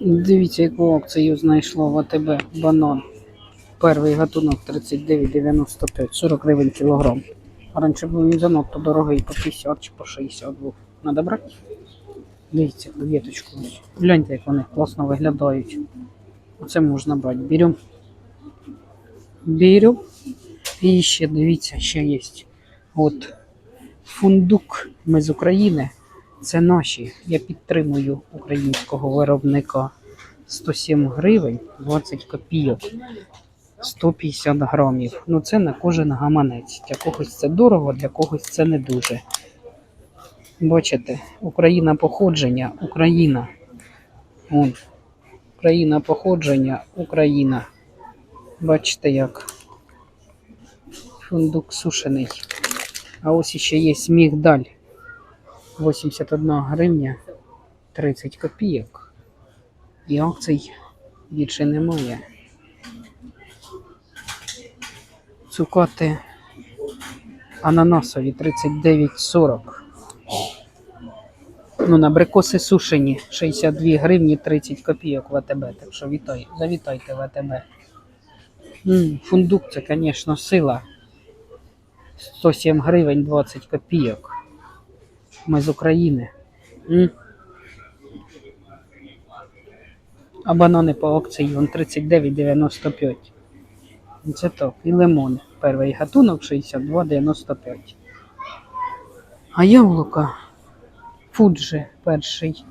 Дивіться, яку акцію знайшло в АТБ банан. Перший гатунок 39,95, 40 гривень кілограм. Раніше був він занадто дорогий, по 50 чи по 60 був. Надо брати? Дивіться, квіточку. Гляньте, як вони класно виглядають. Оце можна брати. Берем. Берем. І ще дивіться, ще є. От фундук. Ми з України. Це наші. Я підтримую українського виробника. 107 гривень 20 копійок. 150 грамів. Ну це на кожен гаманець. Для когось це дорого, для когось це не дуже. Бачите, Україна походження, Україна. Вон. Україна походження, Україна. Бачите як. Фундук сушений. А ось ще є мігдаль. 81 гривня 30 копійок. І акцій більше немає. Цукати ананасові 39,40. Ну, на абрикоси сушені 62 гривні 30 копійок в АТБ. Так що вітай, завітайте в АТБ. М, фундук це, звісно, сила. 107 гривень 20 копійок. Ми з України. М. А банани по акції вон 39,95. Це так. І лимон. Перший гатунок 62,95. А яблука Фуджи перший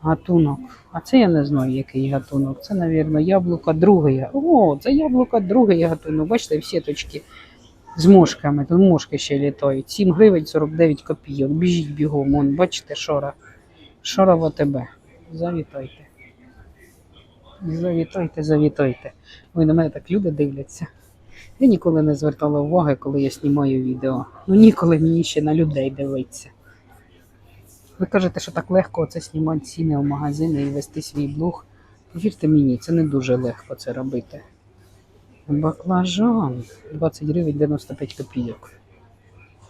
гатунок. А це я не знаю, який гатунок. Це, мабуть, яблука другий. О, це яблука другий гатунок. Бачите, всі точки з мошками. Тут мошки ще літають. 7 гривень 49 копійок. Біжіть бігом. Вон, бачите, шора. Шора в АТБ. Завітайте. Завітайте, завітайте. Ви на мене так люди дивляться. Я ніколи не звертала уваги, коли я знімаю відео. Ну ніколи мені ще на людей дивитися. Ви кажете, що так легко оце знімати ціни в магазини і вести свій блог. Повірте мені, це не дуже легко це робити. Баклажан 20 гривень 95 копійок.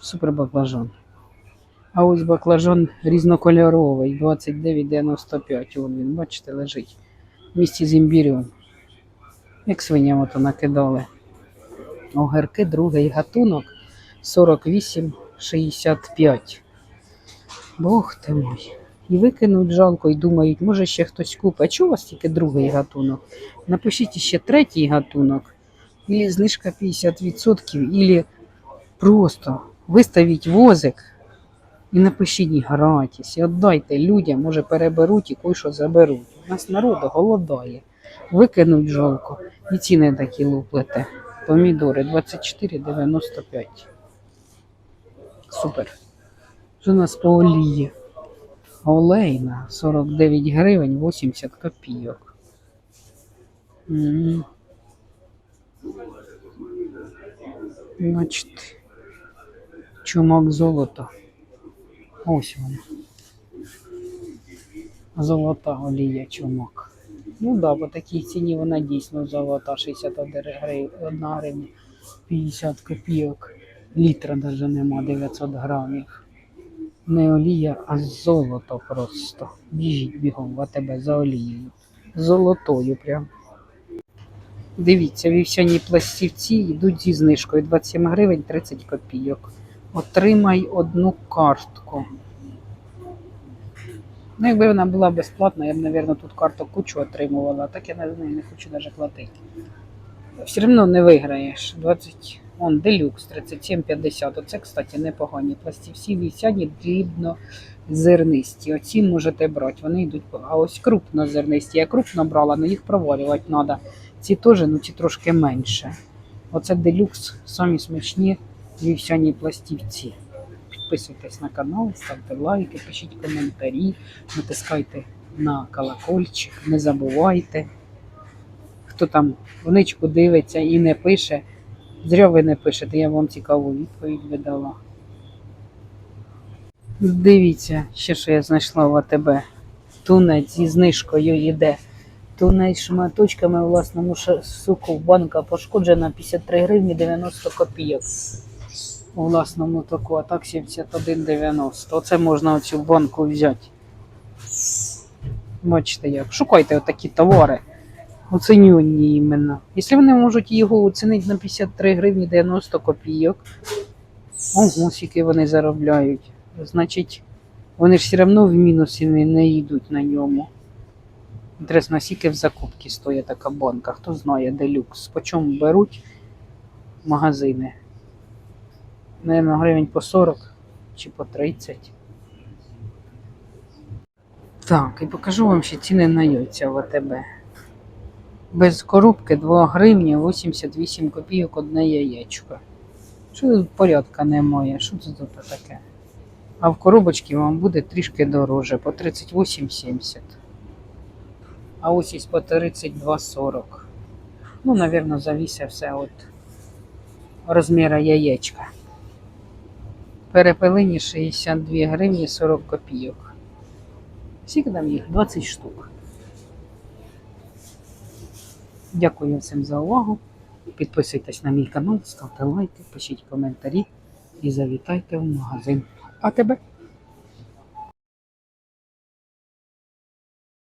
Супер баклажан. А ось баклажан різнокольоровий 29,95. Вон він, бачите, лежить. В місті з імбірем. Як свиням ото накидали. Огірки, другий гатунок 48,65. Бог ти мой. І викинуть жалко, і думають, може ще хтось купить. А чого у вас тільки другий гатунок? Напишіть ще третій гатунок, або знижка 50%, або просто виставіть возик і напишіть гратись. І віддайте людям, може переберуть і кое-що заберуть. У нас народ голодає. Викинуть жалко. І ціни такі луплете. Помідори 24,95. Супер. Що у нас по олії? Олейна 49 гривень 80 копійок. М. Значить, чумак золота. Ось воно. Золота олія чумак. Ну да, по такій ціні вона дійсно золота 61 гривня, 1 гривня 50 копійок. Літра навіть нема 900 грамів. Не олія, а золото просто. Біжіть бігом в АТБ за олією. Золотою прям. Дивіться, вівсяні пластівці йдуть зі знижкою 27 гривень 30 копійок. Отримай одну картку. Ну, якби вона була безплатна, я б, мабуть, тут карту кучу отримувала, так я на неї не хочу навіть платити. Все одно не виграєш. 20, он, делюкс 37,50. Оце, кстати, непогані. Пластівці вівсяні дрібно зернисті. Оці можете брати, вони йдуть. А ось крупнозернисті. Я крупно брала, але їх проварювати треба. Ці теж, ну ці трошки менше. Оце делюкс, самі смачні вівсяні пластівці. Підписуйтесь на канал, ставте лайки, пишіть коментарі, натискайте на колокольчик, не забувайте. Хто там вничку дивиться і не пише, зря ви не пишете, я вам цікаву відповідь видала. Дивіться, ще що я знайшла в АТБ. Тунець зі знижкою йде. Тунець шматочками у власному суку банка пошкоджена 53 гривні 90 копійок. У власному току, а так 71,90. Оце можна оцю банку взяти. Бачите як. Шукайте отакі товари. Оцінювані іменно. Якщо вони можуть його оцінити на 53 гривні 90 копійок, ого, скільки вони заробляють. Значить, вони ж все одно в мінусі не, не йдуть на ньому. Інтересно, скільки в закупці стоїть така банка? Хто знає, делюкс. По чому беруть магазини? Наверно, гривень по 40 чи по 30. Так, і покажу вам ще ціни на яйця в АТБ. Без коробки 2 гривні 88 копійок одне яєчко. Що тут порядка немає? Що це тут таке? А в коробочці вам буде трішки дороже, по 38,70. А ось із по 32,40. Ну, напевно, завісе все от розміра яєчка. Перепелині 62 гривні 40 копійок. Скільки там їх? 20 штук. Дякую всім за увагу. Підписуйтесь на мій канал, ставте лайки, пишіть коментарі і завітайте в магазин. А тебе?